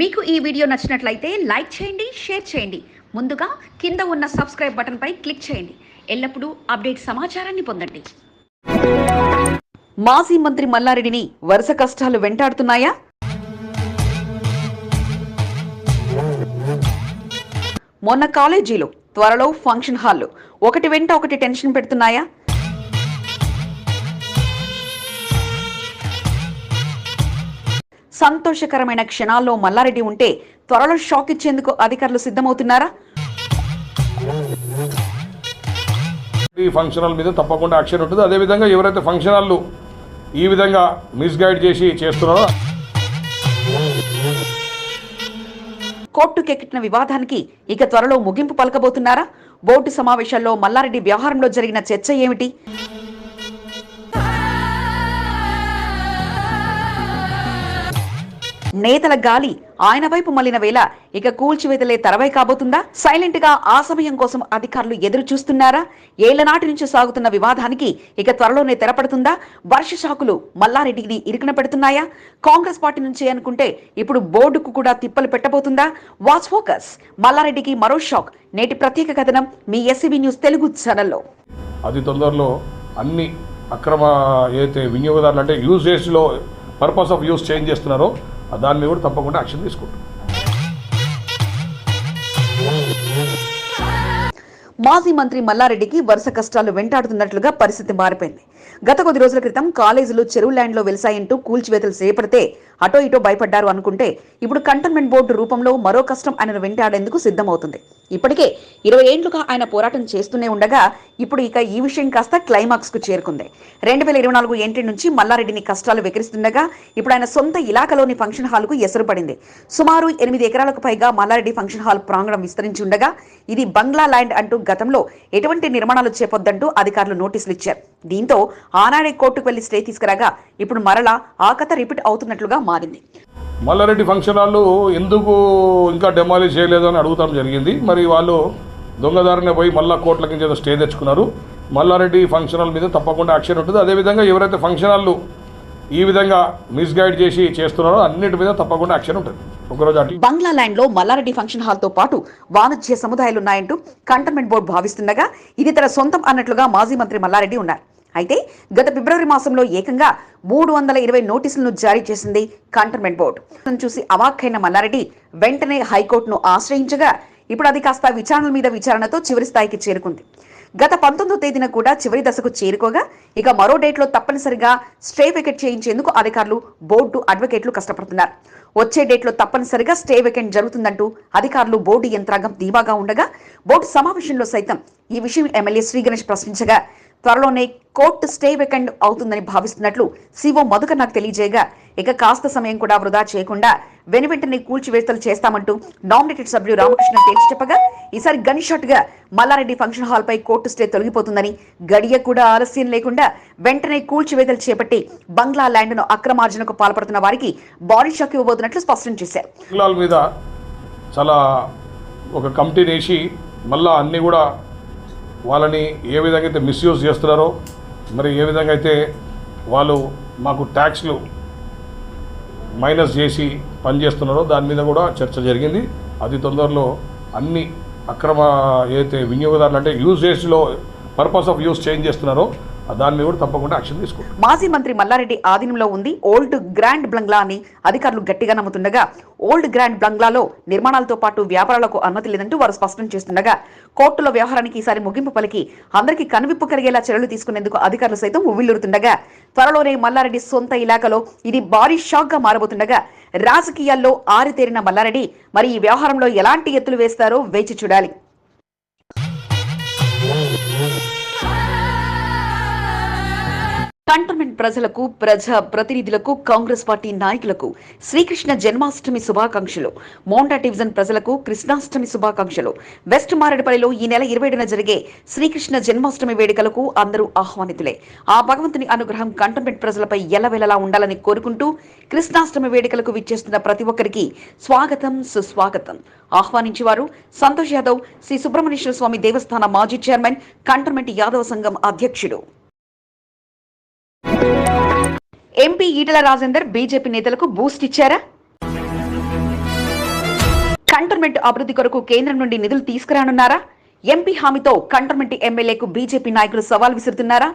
మీకు ఈ వీడియో నచ్చినట్లయితే లైక్ చేయండి షేర్ చేయండి. ముందుగా కింద ఉన్న సబ్స్క్రైబ్ బటన్పై క్లిక్ చేయండి. ఎల్లప్పుడూ అప్డేట్ సమాచారాన్ని పొందండి. మాజీ మంత్రి మల్లారెడ్డిని వరుస కష్టాలు వెంటాడుతున్నాయా? మొన్న కాలేజీలో త్వరలో ఫంక్షన్ హాల్లో ఒకటి వెంట ఒకటి టెన్షన్ పెడుతున్నాయా? సంతోషకరమైన క్షణాల్లో మల్లారెడ్డి ఉంటే త్వరలో షాక్ ఇచ్చేందుకు అధికారులు సిద్ధమవుతున్నారా? ఈ ఫంక్షన్ హాల్ మీద తప్పకుండా యాక్షన్ ఉంటుంది. అదేవిధంగా ఎవరైతే ఫంక్షన్ ఈ విధంగా మిస్గైడ్ చేసి చేస్తున్నారో కోర్టుకెక్కిన వివాదానికి ఇక త్వరలో ముగింపు పలకబోతున్నారా? బోర్డు సమావేశాల్లో మల్లారెడ్డి వ్యవహారంలో జరిగిన చర్చ ఏమిటి? నేతల గాలి ఆయన వైపు మళ్ళిన వేళ ఇక కూల్చివేతలే తరవై కాబోతుందా? సైలెంట్గా ఆ సమయం కోసం అధికారులు ఎదురు చూస్తున్నారా? ఏళ్ళనాటి నుంచి సాగుతున్న వివాదానికి ఇక త్వరలోనే తెరపడుతుందా? వర్ష షాకులు మల్లారెడ్డిని ఇరుకున పెడుతున్నాయా? కాంగ్రెస్ పార్టీ నుంచి అనుకుంటే ఇప్పుడు బోర్డుకు కూడా తిప్పలు పెట్టబోతుందా? Watch focus. మల్లారెడ్డికి మరో షాక్. నేటి ప్రత్యేక కథనం మీ ఎస్సీబీ న్యూస్ తెలుగు ఛానల్లో. అతి తొందరలో అన్ని అక్రమ ఏదైతే వినియోగదారులు అంటే యూజేజ్లో పర్పస్ ఆఫ్ యూస్ చేంజ్ చేస్తున్నారో దాని మీద కూడా తప్పకుండా యాక్షన్ తీసుకుంటాం. మాజీ మంత్రి మల్లారెడ్డికి వరుస కష్టాలు వెంటాడుతున్నట్లుగా పరిస్థితి మారిపోయింది. గత కొద్ది రోజుల క్రితం కాలేజీలు చెరువు ల్యాండ్లో వెలిసాయంటూ కూల్చివేతలు చేపడితే అటో ఇటో భయపడ్డారు అనుకుంటే ఇప్పుడు కంటోన్మెంట్ బోర్డు రూపంలో మరో కష్టం ఆయన వెంటాడేందుకు సిద్ధమవుతుంది. ఇప్పటికే ఇరవై ఏండ్లుగా ఆయన పోరాటం చేస్తూనే ఉండగా ఇప్పుడు ఇక ఈ విషయం కాస్త క్లైమాక్స్కు చేరుకుంది. రెండు వేల ఇరవై నాలుగు ఎంట్రీ నుంచి మల్లారెడ్డిని కష్టాలు వెకిరిస్తుండగా ఇప్పుడు ఆయన సొంత ఇలాకలోని ఫంక్షన్ హాల్కు ఎసరు పడింది సుమారు ఎనిమిది ఎకరాలకు పైగా మల్లారెడ్డి ఫంక్షన్ హాల్ ప్రాంగణం విస్తరించి ఉండగా ఇది బంగ్లా ల్యాండ్ అంటూ గతంలో ఎటువంటి నిర్మాణాలు చేపొద్దంటూ అధికారులు నోటీసులు ఇచ్చారు. దీంతో ఆనాడే కోర్టుకు వెళ్ళి స్టే తీసుకురాగా ఇప్పుడు మరలా ఆ కథ రిపీట్ అవుతున్నట్లుగా మారింది. మల్లారెడ్డి ఫంక్షన్ హాళ్ళు ఎందుకు ఇంకా డెమాలిష్ చేయలేదు అని అడుగుతాం జరిగింది. మరి వాళ్ళు దొంగదారిన పోయి మళ్ళా కోట్ల కింద ఏదో స్టే తెచ్చుకున్నారు. మల్లారెడ్డి ఫంక్షన్ హాల్ మీద తప్పకుండా యాక్షన్ ఉంటుంది. అదేవిధంగా ఎవరైతే ఫంక్షన్ హాళ్ళు ఈ విధంగా మిస్గైడ్ చేసి చేస్తున్నారో అన్నిటి మీద తప్పకుండా యాక్షన్ ఉంటుంది. బంగ్లా ల్యాండ్లో మల్లారెడ్డి ఫంక్షన్ హాల్తో పాటు వాణిజ్య సముదాయాలున్నాయంటూ కంటోన్మెంట్ బోర్డు భావిస్తుండగా ఇది తన సొంతం అన్నట్లుగా మాజీ మంత్రి మల్లారెడ్డి ఉన్నారు. అయితే గత ఫిబ్రవరి మాసంలో ఏకంగా మూడు వందల ఇరవై నోటీసులను జారీ చేసింది కంటోన్మెంట్ బోర్డు. చూసి అవాక్కైన మల్లారెడ్డి వెంటనే హైకోర్టును ఆశ్రయించగా ఇప్పుడు అది కాస్త విచారణల మీద విచారణతో చివరి స్థాయికి చేరుకుంది. గత పంతొమ్మిదో తేదీన కూడా చివరి దశకు చేరుకోగా ఇక మరో డేట్లో తప్పనిసరిగా స్టే వికెట్ చేయించేందుకు అధికారులు బోర్డు అడ్వకేట్లు కష్టపడుతున్నారు. వచ్చే డేట్లో తప్పనిసరిగా స్టే వికెట్ జరుగుతుందంటూ అధికారులు బోర్డు యంత్రాంగం ధీమాగా ఉండగా బోర్డు సమావేశంలో సైతం ఈ విషయం ఎమ్మెల్యే శ్రీ గణేష్ ప్రశ్నించగా త్వరలోనే కోర్టు స్టే వెకెండ్ అవుతుందని భావిస్తున్నట్లు సీఓ మధుకర్ నాకు తెలియజేయగా ఇక కాస్త సమయం కూడా వృధా చేయకుండా వెను వెంటనే కూల్చివేతలు చేస్తామంటూ నామినేటెడ్ సభ్యులు రామకృష్ణ తేల్చి చెప్పగా ఈసారి గన్ షాట్గా మల్లారెడ్డి ఫంక్షన్ హాల్ పై కోర్టు స్టే తొలగిపోతుందని గడియ కూడా ఆలస్యం లేకుండా వెంటనే కూల్చివేతలు చేపట్టి బంగ్లా ల్యాండ్ను అక్రమార్జనకు పాల్పడుతున్న వారికి బాడీ షాక్ ఇవ్వబోతున్నట్లు స్పష్టం చేశారు. మీద చాలా ఒక కమిటీ వేసి మళ్ళా అన్ని కూడా వాళ్ళని ఏ విధంగా అయితే మిస్యూజ్ చేస్తున్నారో మరి ఏ విధంగా అయితే వాళ్ళు మాకు ట్యాక్స్లు మైనస్ చేసి పనిచేస్తున్నారో దాని మీద కూడా చర్చ జరిగింది. అతి తొందరలో అన్ని అక్రమ ఏదైతే వినియోగదారులు అంటే యూజేజ్లో పర్పస్ ఆఫ్ యూస్ చేంజ్ చేస్తున్నారో దాని మీద కూడా తప్పకుండా యాక్షన్ తీసుకుంటాం. మాజీ మంత్రి మల్లారెడ్డి ఆధీనంలో ఉంది. ఓల్డ్ గ్రాండ్ బంగ్లా అని అధికారులు గట్టిగా నమ్ముతుండగా ఓల్డ్ గ్రాండ్ బంగ్లాలో నిర్మాణాలతో పాటు వ్యాపారాలకు అనుమతి లేదంటూ వారు స్పష్టం చేస్తుండగా కోర్టుల వ్యవహారానికి ఈసారి ముగింపు పలికి అందరికీ కనువిప్పు కలిగేలా చర్యలు తీసుకునేందుకు అధికారులు సైతం ఉవ్విల్లురుతుండగా త్వరలోనే మల్లారెడ్డి సొంత ఇలాకాలో ఇది భారీ షాక్గా మారబోతుండగా రాజకీయాల్లో ఆరితేరిన మల్లారెడ్డి మరి ఈ వ్యవహారంలో ఎలాంటి ఎత్తులు వేస్తారో వేచి చూడాలి. కంటోన్మెంట్ ప్రజలకు ప్రజా ప్రతినిధులకు కాంగ్రెస్ పార్టీ నాయకులకు శ్రీకృష్ణ జన్మాష్టమి శుభాకాంక్షలు. మోండా డివిజన్ ప్రజలకు కృష్ణాష్టమి శుభాకాంక్షలు. వెస్ట్ మారేడుపల్లిలో ఈ నెల ఇరవై ఏడున జరిగే శ్రీకృష్ణ జన్మాష్టమి వేడుకలకు అందరూ ఆహ్వానితులే. ఆ భగవంతుని అనుగ్రహం కంటోన్మెంట్ ప్రజలపై ఎల్లవెలలా ఉండాలని కోరుకుంటూ కృష్ణాష్టమి వేడుకలకు విచ్చేస్తున్న ప్రతి ఒక్కరికి స్వాగతం సుస్వాగతం. ఆహ్వానించేవారు సంతోష్ యాదవ్ శ్రీ సుబ్రహ్మణ్యేశ్వర స్వామి దేవస్థాన మాజీ చైర్మన్ కంటోన్మెంట్ యాదవ సంఘం అధ్యక్షుడు. ఎంపీ ఈటల రాజేందర్ బీజేపీ నేతలకు బూస్ట్ ఇచ్చారా? కంటోన్మెంట్ అభివృద్ధి కొరకు కేంద్రం నుండి నిధులు తీసుకురానున్నారా? ఎంపీ హామీతో కంటోన్మెంట్ ఎమ్మెల్యేకు బీజేపీ నాయకులు సవాల్ విసురుతున్నారా?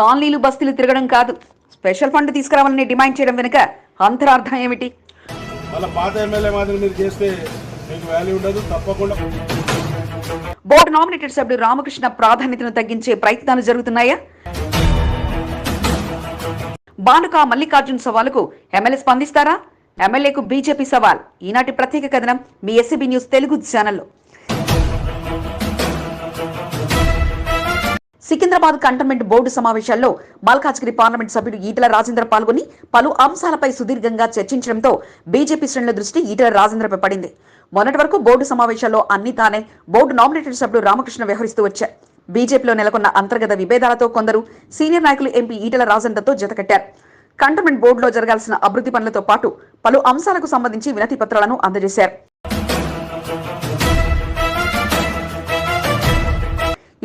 కాలనీలు బస్తీలు తిరగడం కాదు. స్పెషల్ ఫండ్ తీసుకురావాలని డిమాండ్ చేయడం వెనుక అంతరార్థం ఏమిటి? మళ్ళీ పాత ఎమ్మెల్యే మాదిరి మీరు చేస్తే మీకు వాల్యూ ఉండదు తప్పకుండా. బోర్డు నామినేటెడ్ సభ్యుడు రామకృష్ణ ప్రాధాన్యతను తగ్గించే ప్రయత్నాలు జరుగుతున్నాయా? బానుక మల్లికార్జున్ సవాలుకు ఎమ్మెల్యే స్పందిస్తారా? ఎమ్మెల్యేకు బీజేపీ సవాల్. ఈనాటి ప్రత్యేక కథనం మీ ఎస్సీబీ న్యూస్ తెలుగు ఛానల్లో. సికింద్రాబాద్ కంటోన్మెంట్ బోర్డు సమావేశాల్లో మల్కాజ్గిరి పార్లమెంట్ సభ్యుడు ఈటల రాజేంద్ర పాల్గొని పలు అంశాలపై సుదీర్ఘంగా చర్చించడంతో బీజేపీ శ్రేణుల దృష్టి ఈటల రాజేంద్రపై పడింది. మొన్నటి వరకు బోర్డు సమావేశాల్లో అన్ని తానే బోర్డు నామినేటెడ్ సభ్యుడు రామకృష్ణ వ్యవహరిస్తూ వచ్చారు. బీజేపీలో నెలకొన్న అంతర్గత విభేదాలతో కొందరు సీనియర్ నాయకులు ఎంపీ ఈటల రాజేంద్రతో జతకట్టారు కంటోన్మెంట్ బోర్డులో జరగాల్సిన అభివృద్ధి పనులతో పాటు పలు అంశాలకు సంబంధించి వినతి పత్రాలను అందజేశారు.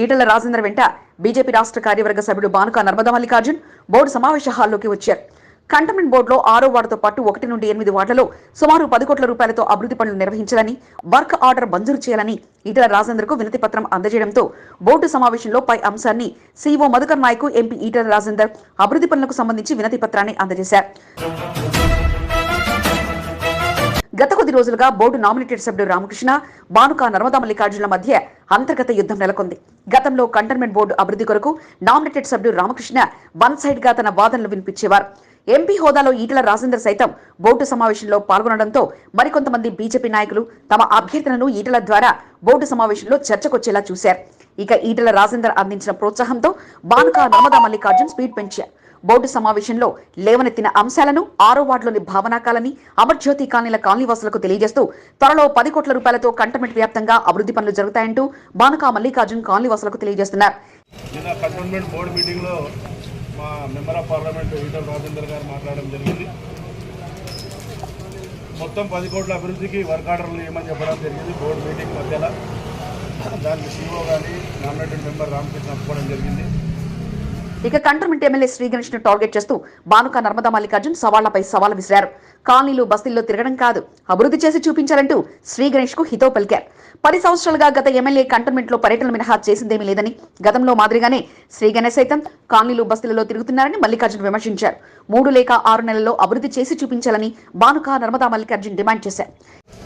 ఈటల రాజేందర్ వెంట బీజేపీ రాష్ట్ర కార్యవర్గ సభ్యుడు బానుక నర్మదా మల్లికార్జున్ బోర్డు సమావేశ హాల్లోకి వచ్చారు. కంటోన్మెంట్ బోర్డులో ఆరో వార్డుతో పాటు ఒకటి నుండి ఎనిమిది వార్డులలో సుమారు పది కోట్ల రూపాయలతో అభివృద్ధి పనులు నిర్వహించాలని వర్క్ ఆర్డర్ మంజూరు చేయాలని ఈటల రాజేందర్కు వినతి పత్రం అందజేయడంతో బోర్డు సమావేశంలో పై అంశాన్ని సీఓ మధుకర్ నాయక్ ఎంపీ ఈటల రాజేందర్ అభివృద్ధి పనులకు సంబంధించి వినతి పత్రాన్ని అందజేశారు. గత కొద్ది రోజులుగా బోర్డు నామినేటెడ్ సభ్యుడు రామకృష్ణ బానుక నర్మదా మల్లికార్జునుల మధ్య అంతర్గత యుద్ధం నెలకొంది. గతంలో కంటైన్మెంట్ బోర్డు అభివృద్ధి కొరకు నామినేటెడ్ సభ్యుడు రామకృష్ణ వన్ సైడ్గా తన వాదనలు వినిపించేవారు. ఎంపీ హోదాలో ఈటల రాజేందర్ సైతం బోర్డు సమావేశంలో పాల్గొనడంతో మరికొంతమంది బీజేపీ నాయకులు తమ అభ్యర్థనను ఈటల ద్వారా బోర్డు సమావేశంలో చర్చకొచ్చేలా చూశారు. ఇక ఈటల రాజేందర్ అందించిన ప్రోత్సాహంతో బానుక నర్మదా మల్లికార్జున్ స్పీడ్ పెంచారు. బోర్డు సమావేశంలో లేవనెత్తిన అంశాలను ఆరో వార్డులోని భావనాకాలని అమర్జ్యోతి కాలనీల కాలనీవాసులకు తెలియజేస్తూ త్వరలో పది కోట్ల రూపాయలతో కంటోన్మెంట్ వ్యాప్తంగా అభివృద్ధి పనులు జరుగుతాయంటూ బానుక మల్లికార్జున్ కాలనీవాసులకు తెలియజేస్తున్నారు. మా member of parliament Etela Rajender garu మాట్లాడడం జరిగింది. మొత్తం పది కోట్ల అభివృద్ధికి వర్క్ ఆర్డర్లు ఏమని చెప్పడం జరిగింది బోర్డు మీటింగ్ మధ్యలో. దానికి సీఓ కానీ నామినేటెడ్ మెంబర్ రామకృష్ణ ఒప్పుకోవడం జరిగింది. ఇక కంటర్మెంట్ ఎమ్మెల్యే శ్రీగణేష్ను టార్గెట్ చేస్తూ బానుక నర్మదా మల్లికార్జున్ సవాళ్ళపై సవాల్ విసిరారు. కాలనీలు బస్తీల్లో తిరగడం కాదు అభివృద్ధి చేసి చూపించాలంటూ శ్రీగణేష్కు హితో పలికారు. పది సంవత్సరాలుగా గత ఎమ్మెల్యే కంటోన్మెంట్లో పర్యటన మినహా చేసిందేమీ లేదని గతంలో మాదిరిగానే శ్రీగణేష్ సైతం కాలనీలు బస్తీలలో తిరుగుతున్నారని మల్లికార్జున్ విమర్శించారు. మూడు లేక ఆరు నెలల్లో అభివృద్ధి చేసి చూపించాలని బానుక నర్మదా మల్లికార్జున్ డిమాండ్ చేశారు.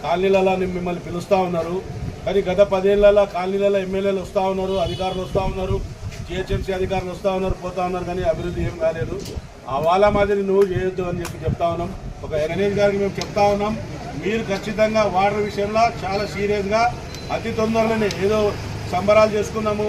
కాలనీలలో మిమ్మల్ని ఉన్నారు. కానీ గత పదేళ్ళలో కాలనీలలో ఎమ్మెల్యేలు వస్తూ ఉన్నారు అధికారులు వస్తూ ఉన్నారు. జిహెచ్ఎంసీ అధికారులు వస్తూ ఉన్నారు పోతా ఉన్నారు కానీ అభివృద్ధి ఏం కాలేదు. ఆ వాళ్ళ మాదిరి నువ్వు చేయొద్దు అని చెప్పి చెప్తా ఉన్నాం. ఒక గణేష్ గారికి మేము చెప్తా ఉన్నాం. మీరు ఖచ్చితంగా వాటర్ విషయంలో చాలా సీరియస్గా అతి తొందరలోనే ఏదో సంబరాలు చేసుకున్నాము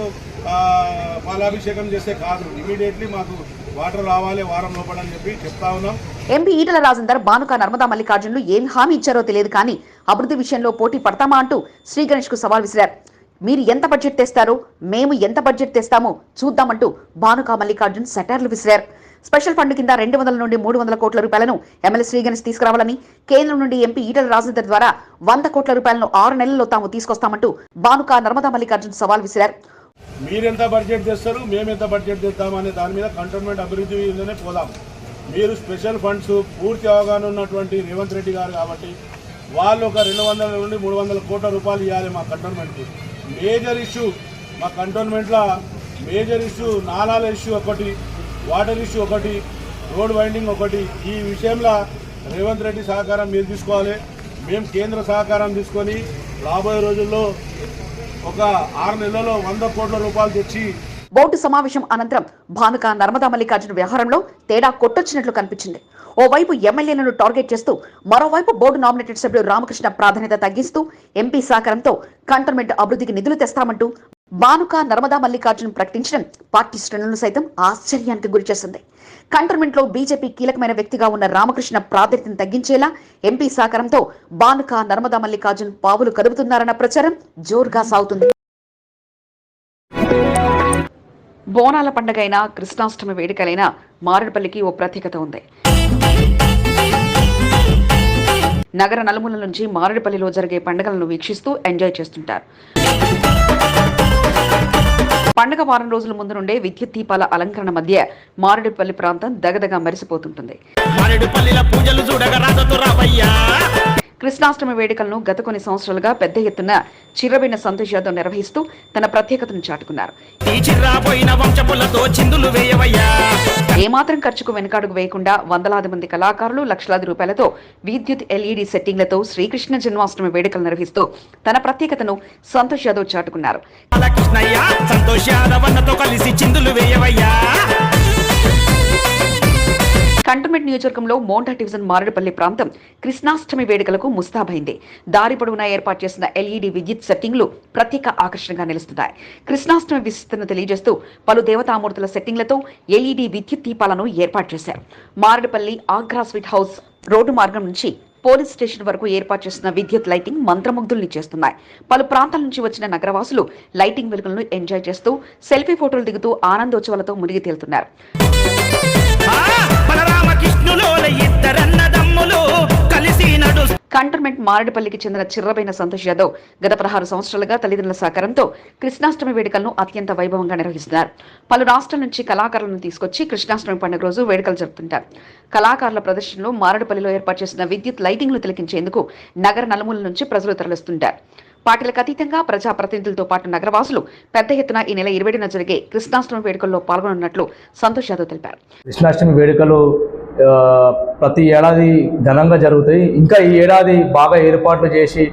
పాలాభిషేకం చేస్తే కాదు. ఇమీడియట్లీ మాకు వాటర్ రావాలి వారం లోపలని చెప్పి చెప్తా ఉన్నాం. ఎంపీ ఈటల రాజేందర్ బానుక నర్మదా మల్లికార్జునులు ఏం హామీ ఇచ్చారో తెలియదు కానీ అభివృద్ధి విషయంలో పోటీ పడతామా అంటూ శ్రీ గణేష్కు సవాల్ విసిరారు. మీరు ఎంత బడ్జెట్ తెస్తారో? మేము ఎంత బడ్జెట్ తెస్తామో చూద్దామంటూ భానుకా మల్లికార్జున్ సెటార్లు విసిరారు. స్పెషల్ ఫండ్ కింద రెండు వందల నుండి మూడు వందల కోట్ల రూపాయలను ఎమ్మెల్యే శ్రీ గణేష్ తీసుకురావాలని కేంద్రం నుండి ఎంపీ ఈటల రాజేందర్ ద్వారా వంద కోట్ల రూపాయలను ఆరు నెలల్లో తాము తీసుకొస్తామంటూ భానుకా నర్మదా మల్లికార్జున్ సవాల్ విసిరారు. మీరెంత బడ్జెట్ తెస్తారు? మేము ఎంత బడ్జెట్ తెస్తాం అనే దాని మీద కంటోన్మెంట్ అభివృద్ధిలోనే పోదాం. మీరు స్పెషల్ ఫండ్స్ పూర్తి అవగాహన ఉన్నటువంటి రేవంత్ రెడ్డి గారు కాబట్టి వాళ్ళు ఒక రెండు వందల నుండి మూడు వందల కోట్ల రూపాయలు ఇవ్వాలి మా కంటోన్మెంట్కి మేజర్ ఇష్యూ మా కంటోన్మెంట్లో మేజర్ ఇష్యూ నాలాల ఇష్యూ ఒకటి వాటర్ ఇష్యూ ఒకటి రోడ్ వైండింగ్ ఒకటి. ఈ విషయంలో రేవంత్ రెడ్డి సహకారం మీరు తీసుకోవాలి. మేము కేంద్ర సహకారం తీసుకొని రాబోయే రోజుల్లో ఒక ఆరు నెలల్లో వంద కోట్ల రూపాయలు తెచ్చి బోర్డు సమావేశం అనంతరం భానుక నర్మదా మల్లికార్జున వ్యవహారంలో తేడా కొట్టొచ్చినట్లు కనిపించింది. ఓవైపు ఎమ్మెల్యేలను టార్గెట్ చేస్తూ మరోవైపు బోర్డు నామినేటెడ్ సభ్యుడు రామకృష్ణ ప్రాధాన్యత తగ్గిస్తూ ఎంపీ సహకారంతో కంటోన్మెంట్ అభివృద్ధికి నిధులు తెస్తామంటూ బానుక నర్మదా మల్లికార్జున్ ప్రకటించడం పార్టీ శ్రేణులను సైతం ఆశ్చర్యానికి గురిచేసింది కంటోన్మెంట్లో బీజేపీ కీలకమైన వ్యక్తిగా ఉన్న రామకృష్ణ ప్రాధాన్యతను తగ్గించేలా ఎంపీ సహకారంతో బానుక నర్మదా మల్లికార్జున్ పావులు కదుపుతున్నారన్న ప్రచారం జోరుగా సాగుతుంది. బోనాల పండగైన కృష్ణాష్టమి వేడుకలైన మారేడుపల్లికి ఓ ప్రత్యేకత ఉంది. నగర నలుమూల నుంచి మారేడుపల్లిలో జరిగే పండుగలను వీక్షిస్తూ ఎంజాయ్ చేస్తుంటారు. పండగ వారం రోజుల ముందు నుండే విద్యుత్ దీపాల అలంకరణ మధ్య మారేడుపల్లి ప్రాంతం దగదగా మెరిసిపోతుంటుంది. కృష్ణాష్టమి వేడుకలను గత కొన్ని సంవత్సరాలుగా పెద్ద ఎత్తున చిరబైన సంతోష్ యాదవ్ నిర్వహిస్తూ తన ప్రత్యేకతను చాటుకున్నారు. ఏమాత్రం ఖర్చుకు వెనకాడుగు వేయకుండా వందలాది మంది కళాకారులు లక్షలాది రూపాయలతో విద్యుత్ ఎల్ఈడి సెట్టింగ్లతో శ్రీకృష్ణ జన్మాష్టమి వేడుకలు నిర్వహిస్తూ తన ప్రత్యేకతను సంతోష్ యాదవ్ చాటుకున్నారు. కంటోన్మెంట్ నియోజకవర్గంలో మోంటా డివిజన్ మారడపల్లి ప్రాంతం కృష్ణాష్టమి వేడుకలకు ముస్తాబైంది. దారి పొడవునా ఏర్పాటు చేసిన ఎల్ఈడి విద్యుత్ సెట్టింగ్లు ప్రత్యేక ఆకర్షణగా నిలుస్తున్నాయి. కృష్ణాష్టమి విశిష్టతను తెలియజేస్తూ పలు దేవతామూర్తుల సెట్టింగ్లతో ఎల్ఈడి విద్యుత్ దీపాలను ఏర్పాటు చేశారు. Marredpally Agra sweet house road మార్గం నుంచి పోలీస్ స్టేషన్ వరకు ఏర్పాటు చేసిన విద్యుత్ లైటింగ్ మంత్రముగ్ధుల్ని చేస్తున్నాయి. పలు ప్రాంతాల నుంచి వచ్చిన నగరవాసులు లైటింగ్ వెలుగులను ఎంజాయ్ చేస్తూ సెల్ఫీ ఫోటోలు దిగుతూ ఆనందోత్సవాలతో మునిగి తేలుతున్నారు. కంటోన్మెంట్ మారేడుపల్లికి చెందిన చిర్రబైన సంతోష్ యాదవ్ గత పదహారు సంవత్సరాలుగా తల్లిదండ్రుల సహకారంతో కృష్ణాష్టమి వేడుకలను అత్యంత వైభవంగా నిర్వహిస్తున్నారు. పలు రాష్ట్రాల నుంచి కళాకారులను తీసుకొచ్చి కృష్ణాష్టమి పండుగ రోజు వేడుకలు జరుపుతుంటారు. కళాకారుల ప్రదర్శనలో మారేడుపల్లిలో ఏర్పాటు చేసిన విద్యుత్ లైటింగ్లు తిలకించేందుకు నగర నలుమూల నుంచి ప్రజలు తరలిస్తుంటారు. పార్టీలకు అతీతంగా ప్రజాప్రతినిధులతో పాటు నగరవాసులు పెద్ద ఎత్తున ఈ నెల ఇరవైన జరిగే కృష్ణాష్టమి వేడుకల్లో పాల్గొనున్నట్లు సంతోష్ యాదవ్ తెలిపారు. కృష్ణాష్టమి వేడుకలు ప్రతి ఏడాది ఘనంగా జరుగుతాయి. ఇంకా ఈ ఏడాది బాగా ఏర్పాట్లు చేసి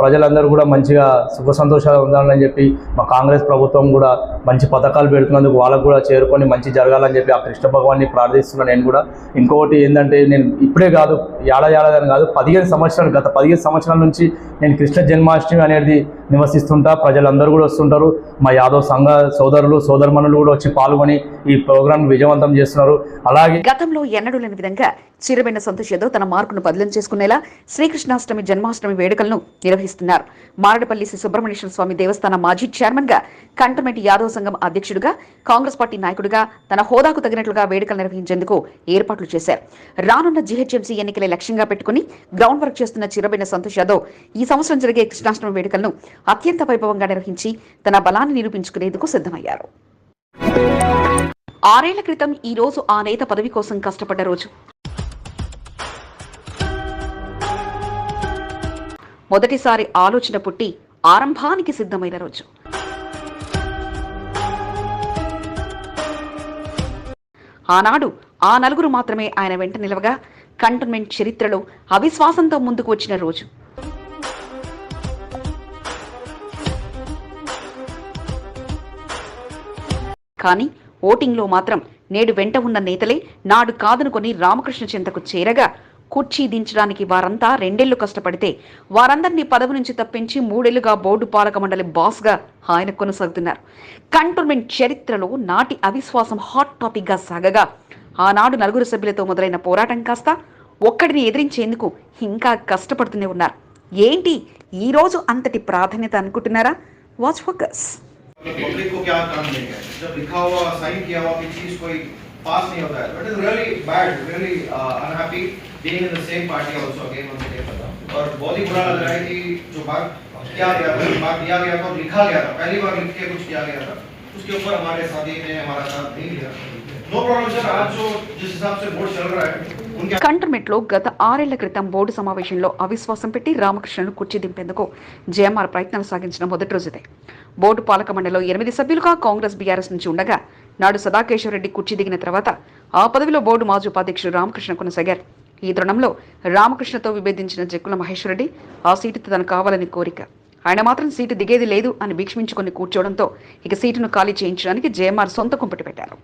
ప్రజలందరూ కూడా మంచిగా సుఖ సంతోషాలు ఉండాలని చెప్పి మా కాంగ్రెస్ ప్రభుత్వం కూడా మంచి పథకాలు పెడుతున్నందుకు వాళ్ళకు కూడా చేరుకొని మంచి జరగాలని చెప్పి ఆ కృష్ణ భగవాన్ని ప్రార్థిస్తున్నాను నేను కూడా. ఇంకొకటి ఏంటంటే నేను ఇప్పుడే కాదు ఏడాది కాదు పదిహేను సంవత్సరాలు గత పదిహేను సంవత్సరాల నుంచి నేను కృష్ణ జన్మాష్టమి అనేది నివసిస్తుంటా ప్రజలందరూ కూడా వస్తుంటారు. మా యాదవ్ సంఘ సోదరులు సోదరుమణులు కూడా వచ్చి పాల్గొని ఈ ప్రోగ్రాం విజయవంతం చేస్తున్నారు. అలాగే గతంలో ఎన్నడూ లేని విధంగా చిరబైన సంతోష్ యాదవ్ తన మార్కును బదిలీ చేసుకునేలా శ్రీకృష్ణాష్టమి జన్మాష్టమి వేడుకలను నిర్వహిస్తున్నారు. మారడపల్లి శ్రీ సుబ్రహ్మణ్యేశ్వర స్వామి దేవస్థాన మాజీ చైర్మన్గా కంటోన్మెంట్ యాదవ్ సంఘం అధ్యక్షుడిగా కాంగ్రెస్ పార్టీ నాయకుడిగా తన హోదాకు తగినట్లుగా వేడుకలు నిర్వహించేందుకు ఏర్పాట్లు చేశారు. రానున్న జీహెచ్ఎంసీ ఎన్నికలే లక్ష్యంగా పెట్టుకుని గ్రౌండ్ వర్క్ చేస్తున్న చిరబైన సంతోష్ యాదవ్ ఈ సంవత్సరం జరిగే కృష్ణాష్టమి వేడుకలను అత్యంత వైభవంగా నిర్వహించి తన బలాన్ని నిరూపించుకునేందుకు సిద్ధమయ్యారు. ఆరేళ్ళ క్రితం ఈ రోజు ఆ నేత పదవి కోసం కష్టపడ్డ రోజు. మొదటిసారి ఆలోచన పుట్టి ఆరంభానికి సిద్ధమైన రోజు. ఆనాడు ఆ నలుగురు మాత్రమే ఆయన వెంట నిలవగా కంటోన్మెంట్ చరిత్రలో అవిశ్వాసంతో ముందుకు వచ్చిన రోజు. కానీ ఓటింగ్లో మాత్రం నేడు వెంట ఉన్న నేతలే నాడు కాదనుకొని రామకృష్ణ చెంతకు చేరగా కుర్చీ దించడానికి వారంతా రెండేళ్లు కష్టపడితే వారందరినీ పదవి నుంచి తప్పించి మూడేళ్లుగా బోర్డు పాలక మండలి బాస్గా ఆయన కొనసాగుతున్నారు కంటోన్మెంట్ చరిత్రలో నాటి అవిశ్వాసం హాట్ టాపిక్గా సాగగా ఆనాడు నలుగురు సభ్యులతో మొదలైన పోరాటం కాస్త ఒక్కడిని ఎదిరించేందుకు ఇంకా కష్టపడుతూనే ఉన్నారు ఏంటి ఈ రోజు అంతటి ప్రాధాన్యత అనుకుంటున్నారా వాచ్ ఫోకస్ पब्लिक को क्या काम देंगे जब लिखा हुआ साइन किया हुआ भी चीज कोई पास नहीं होता है but is really bad really unhappy being in the same party also again one day और बहुत ही बुरा लग रहा है कि जो बात किया गया था जो बात दिया गया था और लिखा गया था पहली बार लिख के कुछ किया गया था उसके ऊपर हमारे साथी ने हमारा साथ नहीं दिया नो प्रॉब्लम सर आज जो जिस हिसाब से वोट चल रहा है उनके కంటోన్మెంట్లో గత ఆరేళ్ల క్రితం బోర్డు సమావేశంలో అవిశ్వాసం పెట్టి రామకృష్ణను కుర్చీ దింపేందుకు జేఎంఆర్ ప్రయత్నాలు సాగించిన మొదటి రోజుదే బోర్డు పాలక మండలిలో ఎనిమిది సభ్యులుగా కాంగ్రెస్ బీఆర్ఎస్ నుంచి ఉండగా నాడు సదాకేశ్వరరెడ్డి కుర్చీ దిగిన తర్వాత ఆ పదవిలో బోర్డు మాజీ ఉపాధ్యక్షుడు రామకృష్ణ కొనసాగారు. ఈ తరుణంలో రామకృష్ణతో విభేదించిన జక్కుల మహేశ్వర రెడ్డి ఆ సీటు తనకు కావాలని కోరిక. ఆయన మాత్రం సీటు దిగేది లేదు అని భీక్షమించుకొని కూర్చోవడంతో ఇక సీటును ఖాళీ చేయించడానికి జేఎంఆర్ సొంత కుంపటి పెట్టారు.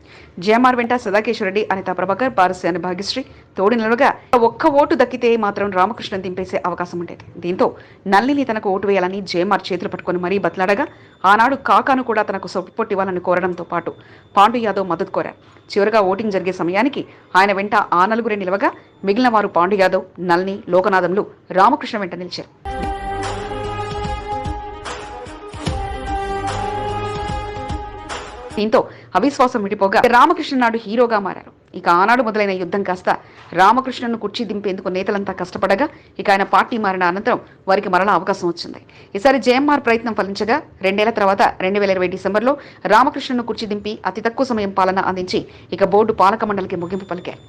జేఎంఆర్ వెంట సదాకేశ్వరరెడ్డి అనిత ప్రభాకర్ పారస్యాని భాగ్యశ్రీ తోడు నిలవగా ఒక్క ఓటు దక్కితే మాత్రం రామకృష్ణ దింపేసే అవకాశం ఉండేది. దీంతో నల్లిని తనకు ఓటు వేయాలని జేఎంఆర్ చేతులు పట్టుకుని మరీ బతలాడగా ఆనాడు కాకాను కూడా తనకు సపోర్ట్ ఇవ్వాలని కోరడంతో పాటు పాండు యాదవ్ మద్దతు కోరారు. చివరగా ఓటింగ్ జరిగే సమయానికి ఆయన వెంట ఆ నలుగురే నిలవగా మిగిలిన వారు పాండు యాదవ్ నల్ని లోకనాథంలు రామకృష్ణ వెంట నిలిచారు. దీంతో అవిశ్వాసం విడిపోగా రామకృష్ణ నాడు హీరోగా మారారు. ఇక ఆనాడు మొదలైన యుద్ధం కాస్త రామకృష్ణను కుర్చీ దింపేందుకు నేతలంతా కష్టపడగా ఇక ఆయన పార్టీ మారిన అనంతరం వారికి మరలా అవకాశం వచ్చింది. ఈసారి జేఎంఆర్ ప్రయత్నం ఫలించగా రెండేళ్ళ తర్వాత రెండు వేల ఇరవై డిసెంబర్లో రామకృష్ణను కుర్చీ దింపి అతి తక్కువ సమయం పాలన అందించి ఇక బోర్డు పాలక మండలికి ముగింపు పలికారు.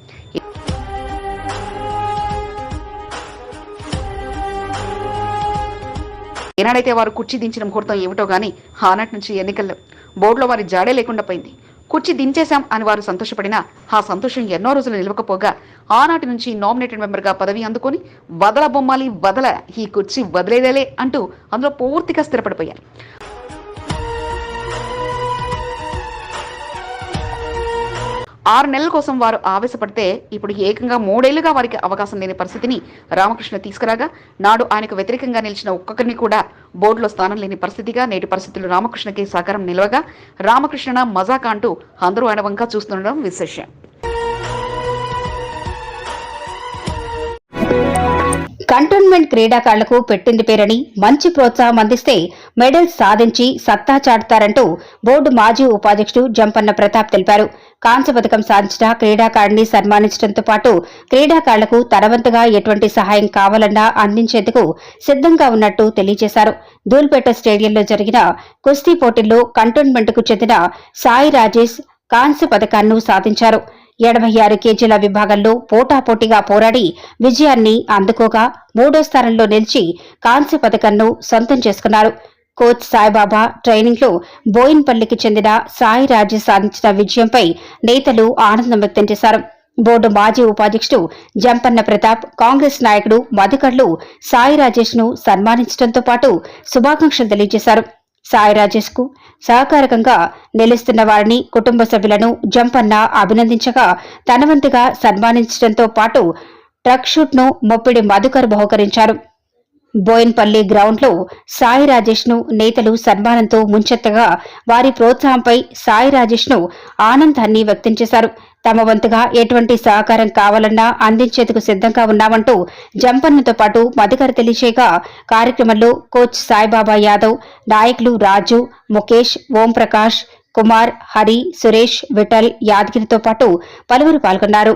ఏనాడైతే వారు కుర్చీ దించిన ముహూర్తం ఏమిటో గాని ఆనాటి నుంచి ఎన్నికల్లో బోర్డులో వారి జాడే లేకుండా పోయింది. కుర్చీ దించేశాం అని వారు సంతోషపడినా ఆ సంతోషం ఎన్నో రోజులు నిలవకపోగా ఆనాటి నుంచి నామినేటెడ్ మెంబర్గా పదవి అందుకొని వదల బొమ్మాలి వదల ఈ కుర్చీ వదిలేదేలే అంటూ అందులో పూర్తిగా స్థిరపడిపోయారు. ఆరు నెలల కోసం వారు ఆవేశపడితే ఇప్పుడు ఏకంగా మూడేళ్ళుగా వారికి అవకాశం లేని పరిస్థితిని రామకృష్ణ తీసుకురాగా నాడు ఆయనకు వ్యతిరేకంగా నిలిచిన ఒక్కొక్కరిని కూడా బోర్డులో స్థానం లేని పరిస్థితిగా నేటి పరిస్థితులు రామకృష్ణకి సహకారం నిలవగా రామకృష్ణ మజాకా అంటూ అందరూ ఆయన వంక చూస్తుండడం విశేషం. కంటోన్మెంట్ క్రీడాకారులకు పెట్టింది పేరని మంచి ప్రోత్సాహం అందిస్తే మెడల్స్ సాధించి సత్తా చాటుతారంటూ బోర్డు మాజీ ఉపాధ్యక్షుడు జంపన్న ప్రతాప్ తెలిపారు. కాంస్య పథకం సాధించిన క్రీడాకారుడిని సన్మానించడంతో పాటు క్రీడాకారులకు తనవంతుగా ఎటువంటి సహాయం కావాలన్నా అందించేందుకు సిద్ధంగా ఉన్నట్టు తెలియజేశారు. దూల్పేట స్టేడియంలో జరిగిన కుస్తీ పోటీల్లో కంటోన్మెంట్కు చెందిన సాయి రాజేష్ కాంస్య పథకాన్ని సాధించారు. ఎనభై ఆరు కేజీల విభాగంలో పోటాపోటీగా పోరాడి విజయాన్ని అందుకోగా మూడో స్థానంలో నిలిచి కాంస్య పథకంను సొంతం చేసుకున్నారు. కోచ్ సాయిబాబా ట్రైనింగ్లో బోయిన్పల్లికి చెందిన సాయి రాజు సాధించిన విజయంపై నేతలు ఆనందం వ్యక్తం చేశారు. బోర్డు మాజీ ఉపాధ్యక్షుడు జంపన్న ప్రతాప్ కాంగ్రెస్ నాయకుడు మధుకర్లు సాయి రాజేష్ను సన్మానించడంతో పాటు శుభాకాంక్షలు తెలియజేశారు. సాయి రాజేష్కు సహకారకంగా నిలుస్తున్న వారిని కుటుంబ సభ్యులను జంపన్న అభినందించగా తనవంతుగా సన్మానించడంతో పాటు ట్రక్ షూట్ను మొప్పిడి మధుకర్ బహుకరించారు. బోయన్పల్లి గ్రౌండ్లో సాయి రాజేష్ను నేతలు సన్మానంతో ముంచెత్తగా వారి ప్రోత్సాహంపై సాయి రాజేష్ను ఆనందాన్ని వ్యక్తం చేశారు. తమ వంతుగా ఎటువంటి సహకారం కావాలన్నా అందించేందుకు సిద్ధంగా ఉన్నామంటూ జంపన్నతో పాటు మధుకర్ తెలియచేయగా కార్యక్రమంలో కోచ్ సాయిబాబా యాదవ్ నాయకులు రాజు ముఖేష్ ఓంప్రకాష్ కుమార్ హరి సురేష్ విఠల్ యాదగిరితో పాటు పలువురు పాల్గొన్నారు.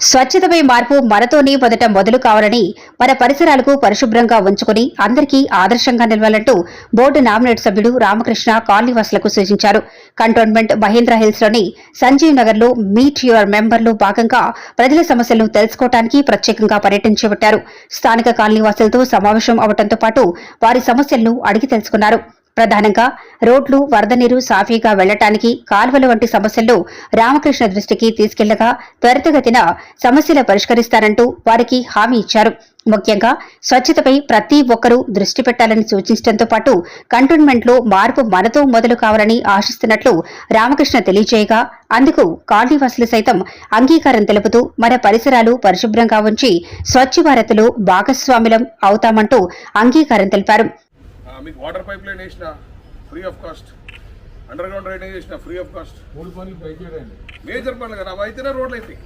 స్వచ్ఛతపై మార్పు మనతోనే మొదట మొదలు కావాలని మన పరిసరాలకు పరిశుభ్రంగా ఉంచుకుని అందరికీ ఆదర్శంగా నిలవాలంటూ బోర్డు నామినేట్ సభ్యుడు రామకృష్ణ కాలనీవాసులకు సూచించారు. కంటోన్మెంట్ మహేంద్ర హిల్స్లోని సంజీవ్ నగర్లో మీట్ యువర్ మెంబర్లు భాగంగా ప్రజల సమస్యలను తెలుసుకోవడానికి ప్రత్యేకంగా పర్యటన చేపట్టారు స్థానిక కాలనీవాసులతో సమావేశం అవడంతో పాటు వారి సమస్యలను అడిగి తెలుసుకున్నారు. ప్రధానంగా రోడ్లు వరద నీరు సాఫీగా వెళ్ళటానికి కాల్వలు వంటి సమస్యల్లో రామకృష్ణ దృష్టికి తీసుకెళ్ళగా త్వరితగతిన సమస్యలు పరిష్కరిస్తారంటూ వారికి హామీ ఇచ్చారు. ముఖ్యంగా స్వచ్ఛతపై ప్రతి ఒక్కరూ దృష్టి పెట్టాలని సూచించడంతో పాటు కంటోన్మెంట్లో మార్పు మనతో మొదలు కావాలని ఆశిస్తున్నట్లు రామకృష్ణ తెలియజేయగా అందుకు కాలనీవాసులు సైతం అంగీకారం తెలుపుతూ మన పరిసరాలు పరిశుభ్రంగా ఉంచి స్వచ్ఛ భారత్లో భాగస్వాములం అవుతామంటూ అంగీకారం తెలిపారు. మీకు వాటర్ పైప్ లైన్ వేసిన free of cost underground drainage వేసిన ఫ్రీ ఆఫ్ కాస్ట్. మూడు పనులు పైచేయండి మేజర్ పనులు కదా అవి అయితేనే రోడ్లు అవుతాయి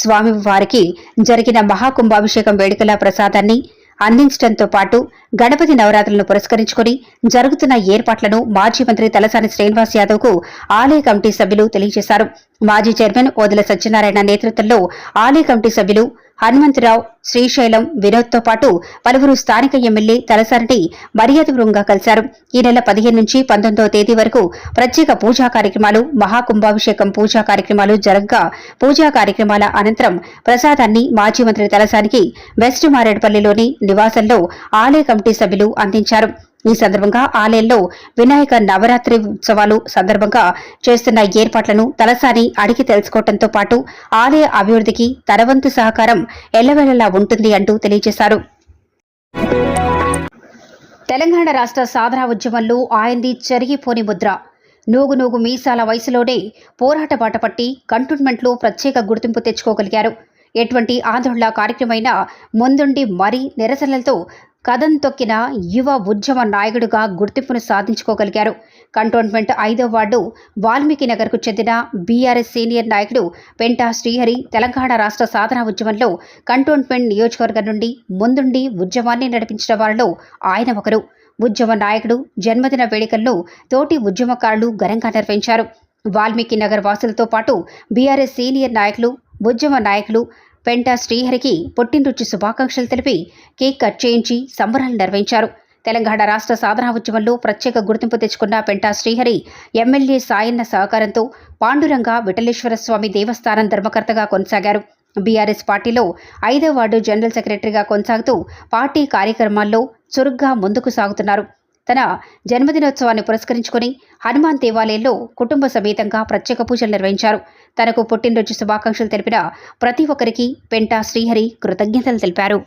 స్వామి వారికి జరిగిన మహాకుంభాభిషేకం వేడుకల ప్రసాదాన్ని అందించడంతో పాటు గణపతి నవరాత్రులను పురస్కరించుకుని జరుగుతున్న ఏర్పాట్లను మాజీ మంత్రి తలసాని శ్రీనివాస్ యాదవ్కు ఆలయ కమిటీ సభ్యులు తెలియజేశారు. మాజీ చైర్మన్ ఓదెల సత్యనారాయణ నేతృత్వంలో ఆలయ కమిటీ సభ్యులు హనుమంతరావు శ్రీశైలం వినోద్తో పాటు పలువురు స్థానిక ఎమ్మెల్యే తలసారిని మర్యాదపూర్వకంగా కలిశారు. ఈ నెల పదిహేను నుంచి పంతొమ్మిదవ తేదీ వరకు ప్రత్యేక పూజా కార్యక్రమాలు మహాకుంభాభిషేకం పూజా కార్యక్రమాలు జరగగా. పూజా కార్యక్రమాల అనంతరం ప్రసాదాన్ని మాజీ మంత్రి తలసానికి వెస్ట్ మారేడుపల్లిలోని నివాసంలో ఆలయ కమిటీ సభ్యులు అందించారు. ఈ సందర్భంగా ఆలయంలో వినాయక నవరాత్రి ఉత్సవాలు సందర్భంగా చేస్తున్న ఏర్పాట్లను తలసాని అడిగి తెలుసుకోవడంతో పాటు ఆలయ అభివృద్ధికి తనవంతు సహకారం ఎల్లవెల్లలా ఉంటుంది అంటూ తెలియజేశారు. తెలంగాణ రాష్ట్ర సాధన ఉద్యమంలో ఆయంది చెరిగిపోని ముద్ర. నూగు నూగు మీసాల వయసులోనే పోరాట బాట పట్టి కంటోన్మెంట్లో ప్రత్యేక గుర్తింపు తెచ్చుకోగలిగారు. ఎటువంటి ఆందోళన కార్యక్రమైనా ముందుండి మరీ నిరసనలతో కథం తొక్కిన యువ ఉద్యమ నాయకుడిగా గుర్తింపును సాధించుకోగలిగారు. కంటోన్మెంట్ ఐదో వార్డు వాల్మీకి నగర్కు చెందిన బీఆర్ఎస్ సీనియర్ నాయకుడు పెంటా శ్రీహరి తెలంగాణ రాష్ట్ర సాధన ఉద్యమంలో కంటోన్మెంట్ నియోజకవర్గం నుండి ముందుండి ఉద్యమాన్ని నడిపించిన వారిలో ఆయన ఒకరు. ఉద్యమ నాయకుడు జన్మదిన వేడుకల్లో తోటి ఉద్యమకారులు ఘనంగా నిర్వహించారు. వాల్మీకి నగర్ వాసులతో పాటు బీఆర్ఎస్ సీనియర్ నాయకులు ఉద్యమ నాయకులు పెంటా శ్రీహరికి పుట్టినరుచి శుభాకాంక్షలు తెలిపి కేక్ కట్ చేయించి సంబరాలు నిర్వహించారు. తెలంగాణ రాష్ట్ర సాధనా ఉద్యమంలో ప్రత్యేక గుర్తింపు తెచ్చుకున్న పెంటా శ్రీహరి ఎమ్మెల్యే సాయన్న సహకారంతో పాండురంగ విఠలేశ్వర స్వామి దేవస్థానం ధర్మకర్తగా కొనసాగారు. బీఆర్ఎస్ పార్టీలో ఐదో వార్డు జనరల్ సెక్రటరీగా కొనసాగుతూ పార్టీ కార్యక్రమాల్లో చురుగ్గా ముందుకు సాగుతున్నారు. తన జన్మదినోత్సవాన్ని పురస్కరించుకుని హనుమాన్ దేవాలయంలో కుటుంబ సమేతంగా ప్రత్యేక పూజలు నిర్వహించారు. తనకు పుట్టినరోజు శుభాకాంక్షలు తెలిపిన ప్రతి ఒక్కరికి పెంటా శ్రీహరి కృతజ్ఞతలు తెలిపారు.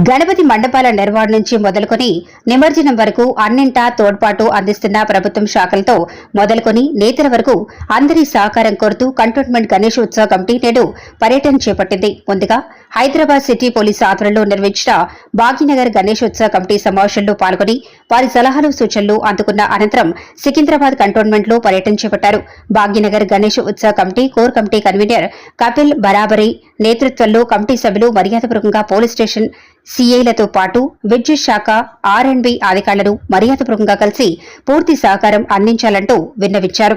గణపతి మండపాల నిర్వహణ నుంచి మొదలుకొని నిమజ్జనం వరకు అన్నింటా తోడ్పాటు అందిస్తున్న ప్రభుత్వం శాఖలతో మొదలుకొని నేతల వరకు అందరి సహకారం కోరుతూ కంటోన్మెంట్ గణేష్ ఉత్సవ కమిటీ నేడు పర్యటన చేపట్టింది. ముందుగా హైదరాబాద్ సిటీ పోలీసు ఆధ్వర్యంలో నిర్వహించిన భాగ్యనగర్ గణేష్ ఉత్సవ కమిటీ సమావేశంలో పాల్గొని వారి సలహాలు సూచనలు అందుకున్న అనంతరం సికింద్రాబాద్ కంటోన్మెంట్లో పర్యటన చేపట్టారు. భాగ్యనగర్ గణేష్ ఉత్సవ committee core committee convener Kapil Barabari నేతృత్వంలో కమిటీ సభ్యులు మర్యాదపూర్వకంగా పోలీస్ స్టేషన్ సీఐలతో పాటు విద్యుత్ శాఖ ఆర్ అండ్ బి అధికారులను మర్యాదపూర్వకంగా కలిసి పూర్తి సహకారం అందించాలంటూ విన్నవించారు.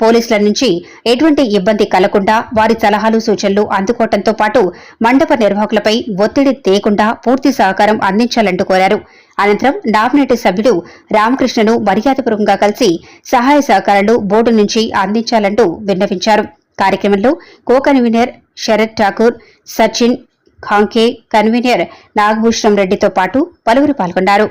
పోలీసుల నుంచి ఎటువంటి ఇబ్బంది కలగకుండా వారి సలహాలు సూచనలు అందుకోవడంతో పాటు మండప నిర్వాహకులపై ఒత్తిడి తేకుండా పూర్తి సహకారం అందించాలంటూ కోరారు. అనంతరం నామినేటెడ్ సభ్యుడు రామకృష్ణను మర్యాదపూర్వకంగా కలిసి సహాయ సహకారాలు బోర్డు నుంచి అందించాలంటూ విన్నవించారు. కార్యక్రమంలో co convener Sharath Thakur Sachin Khanke convener Nagabhushanam రెడ్డితో పాటు పలువురు పాల్గొన్నారు.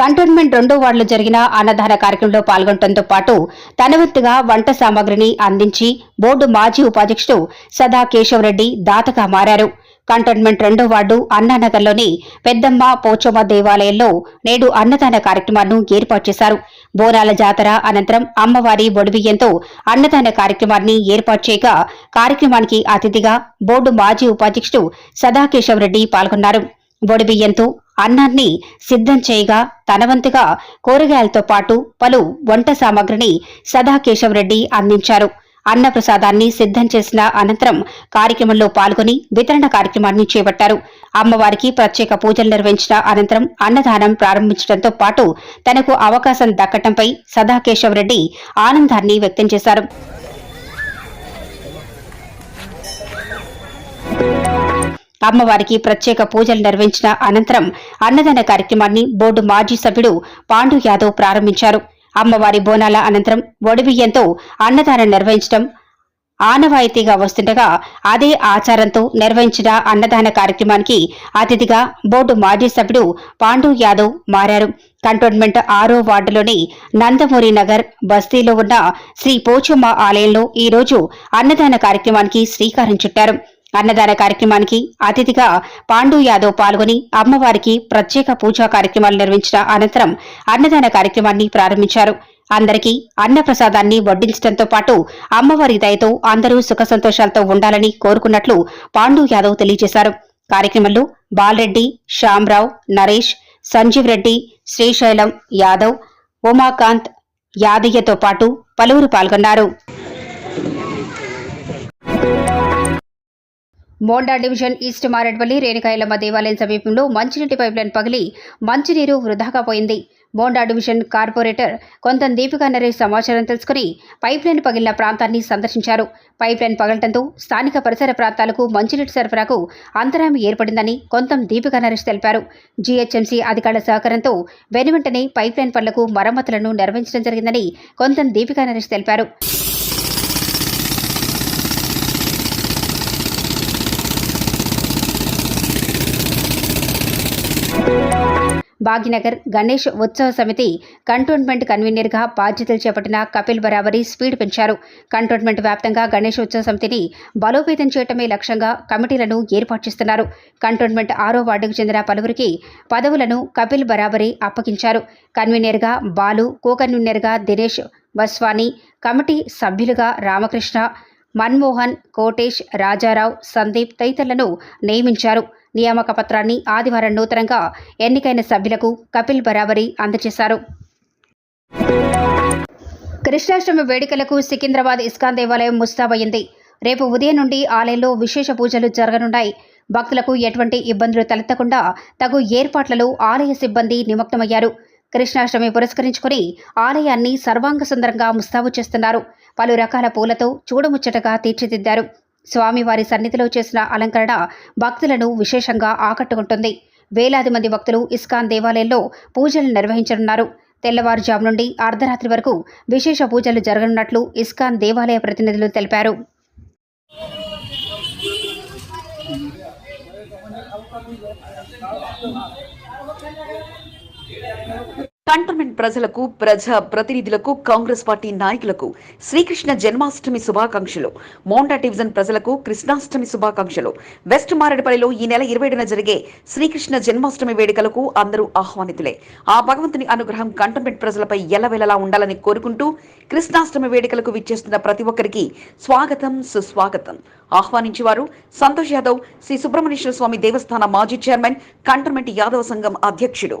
కంటోన్మెంట్ రెండో వార్డులో జరిగిన అన్నదాన కార్యక్రమంలో పాల్గొనడంతో పాటు తన వంతుగా వంట సామాగ్రిని అందించి బోర్డు మాజీ ఉపాధ్యక్షుడు సదా కేశవరెడ్డి దాతగా మారారు. కంటోన్మెంట్ రెండో వార్డు అన్నానగర్లోని పెద్దమ్మ పోచమ్మ దేవాలయంలో నేడు అన్నదాన కార్యక్రమాన్ని ఏర్పాటు చేశారు. బోనాల జాతర అనంతరం అమ్మవారి బొడిబియ్యంతో అన్నదాన కార్యక్రమాన్ని ఏర్పాటు చేయగా కార్యక్రమానికి అతిథిగా బోర్డు మాజీ ఉపాధ్యక్షుడు సదాకేశవరెడ్డి పాల్గొన్నారు. బొడిబియ్యంతో అన్నాన్ని సిద్ధం చేయగా తనవంతుగా కూరగాయలతో పాటు పలు వంట సామాగ్రిని సదాకేశవరెడ్డి అందించారు. అన్న ప్రసాదాన్ని సిద్ధం చేసిన అనంతరం కార్యక్రమంలో పాల్గొని వితరణ కార్యక్రమాన్ని చేపట్టారు. అమ్మవారికి ప్రత్యేక పూజలు నిర్వహించిన అనంతరం అన్నదానం ప్రారంభించడంతో పాటు తనకు అవకాశం దక్కటంపై సదాకేశవరెడ్డి ఆనందాన్ని వ్యక్తం చేశారు. అమ్మవారికి ప్రత్యేక పూజలు నిర్వహించిన అనంతరం అన్నదాన కార్యక్రమాన్ని బోర్డు మాజీ సభ్యుడు పాండు యాదవ్ ప్రారంభించారు. అమ్మవారి బోనాల అనంతరం ఒడిబియ్యంతో అన్నదానం నిర్వహించడం ఆనవాయితీగా వస్తుండగా అదే ఆచారంతో నిర్వహించిన అన్నదాన కార్యక్రమానికి అతిథిగా బోర్డు మాజీ సభ్యుడు పాండు యాదవ్ మారారు. కంటోన్మెంట్ ఆరో వార్డులోని నందమూరి నగర్ బస్తీలో ఉన్న శ్రీ పోచమ్మ ఆలయంలో ఈ రోజు అన్నదాన కార్యక్రమానికి శ్రీకారం చుట్టారు. అన్నదాన కార్యక్రమానికి అతిథిగా పాండు యాదవ్ పాల్గొని అమ్మవారికి ప్రత్యేక పూజా కార్యక్రమాలు నిర్వహించిన అనంతరం అన్నదాన కార్యక్రమాన్ని ప్రారంభించారు. అందరికీ అన్న ప్రసాదాన్ని వడ్డించడంతో పాటు అమ్మవారి దయతో అందరూ సుఖ సంతోషాలతో ఉండాలని కోరుకున్నట్లు పాండు యాదవ్ తెలియజేశారు. కార్యక్రమంలో బాలరెడ్డి శ్యామరావు నరేష్ సంజీవ్ రెడ్డి శ్రీశైలం యాదవ్ ఉమాకాంత్ యాదయ్యతో పాటు పలువురు పాల్గొన్నారు. మోండా డివిజన్ ఈస్ట్ మారేడ్పల్లి రేణుకాయలమ్మ దేవాలయం సమీపంలో మంచినీటి పైప్లైన్ పగిలి మంచినీరు వృధాగా పోయింది. మోండా డివిజన్ కార్పొరేటర్ కొంత దీపికా నరేష్ సమాచారం తెలుసుకుని పైప్లైన్ పగిలిన ప్రాంతాన్ని సందర్శించారు. పైప్లైన్ పగలటంతో స్థానిక పరిసర ప్రాంతాలకు మంచినీటి సరఫరాకు అంతరాయం ఏర్పడిందని కొంతం దీపికా నరేష్ తెలిపారు. జీహెచ్ఎంసీ అధికారుల సహకారంతో వెనువెంటనే పైప్లైన్ పనులకు మరమ్మతులను నిర్వహించడం జరిగిందని కొంతం దీపికా నరేష్ తెలిపారు. భాగ్యనగర్ గణేష్ ఉత్సవ సమితి కంటోన్మెంట్ కన్వీనర్గా బాధ్యతలు చేపట్టిన కపిల్ బరాబరి స్పీడ్ పెంచారు. కంటోన్మెంట్ వ్యాప్తంగా గణేష్ ఉత్సవ సమితిని బలోపేతం చేయటమే లక్ష్యంగా కమిటీలను ఏర్పాటు చేస్తున్నారు. కంటోన్మెంట్ ఆరో వార్డుకు చెందిన పలువురికి పదవులను కపిల్ బరాబరి అప్పగించారు. కన్వీనర్గా బాలు కో కన్వీనర్గా దినేష్ వస్వాని కమిటీ సభ్యులుగా రామకృష్ణ మన్మోహన్ కోటేష్ రాజారావు సందీప్ తదితరులను నియమించారు. నియామక పత్రాన్ని ఆదివారం నూతనంగా ఎన్నికైన సభ్యులకు కపిల్ బరాబరి అందజేశారు. కృష్ణాష్టమి వేడుకలకు సికింద్రాబాద్ ఇస్కాన్ దేవాలయం ముస్తాబయ్యింది రేపు ఉదయం నుండి ఆలయంలో విశేష పూజలు జరగనున్నాయి. భక్తులకు ఎటువంటి ఇబ్బందులు తలెత్తకుండా తగు ఏర్పాట్లలో ఆలయ సిబ్బంది నిమగ్నమయ్యారు. కృష్ణాష్టమి పురస్కరించుకుని ఆలయాన్ని సర్వాంగ సుందరంగా ముస్తాబు చేస్తున్నారు. పలు రకాల పూలతో చూడముచ్చటగా తీర్చిదిద్దారు. స్వామివారి సన్నిధిలో చేసిన అలంకరణ భక్తులను విశేషంగా ఆకట్టుకుంటుంది. వేలాది మంది భక్తులు ఇస్కాన్ దేవాలయంలో పూజలు నిర్వహించనున్నారు. తెల్లవారుజాము నుండి అర్ధరాత్రి వరకు విశేష పూజలు జరగనున్నట్లు ఇస్కాన్ దేవాలయ ప్రతినిధులు తెలిపారు. కంటోన్మెంట్ ప్రజలకు ప్రజా ప్రతినిధులకు కాంగ్రెస్ పార్టీ నాయకులకు శ్రీకృష్ణ జన్మాష్టమి శుభాకాంక్షలు. మోండా డివిజన్ ప్రజలకు కృష్ణాష్టమి శుభాకాంక్షలు. వెస్ట్ మారేడుపల్లిలో ఈ నెల ఇరవైన జరిగే శ్రీకృష్ణ జన్మాష్టమి వేడుకలకు అందరూ ఆహ్వానితులే. ఆ భగవంతుని అనుగ్రహం కంటోన్మెంట్ ప్రజలపై ఎల్లవెల్లలా ఉండాలని కోరుకుంటూ కృష్ణాష్టమి వేడుకలకు విచ్చేస్తున్న ప్రతి ఒక్కరికి స్వాగతం సుస్వాగతం. ఆహ్వానించేవారు సంతోష్ యాదవ్ శ్రీ సుబ్రహ్మణ్యేశ్వర స్వామి దేవస్థాన మాజీ చైర్మన్ కంటోన్మెంట్ యాదవ సంఘం అధ్యక్షుడు.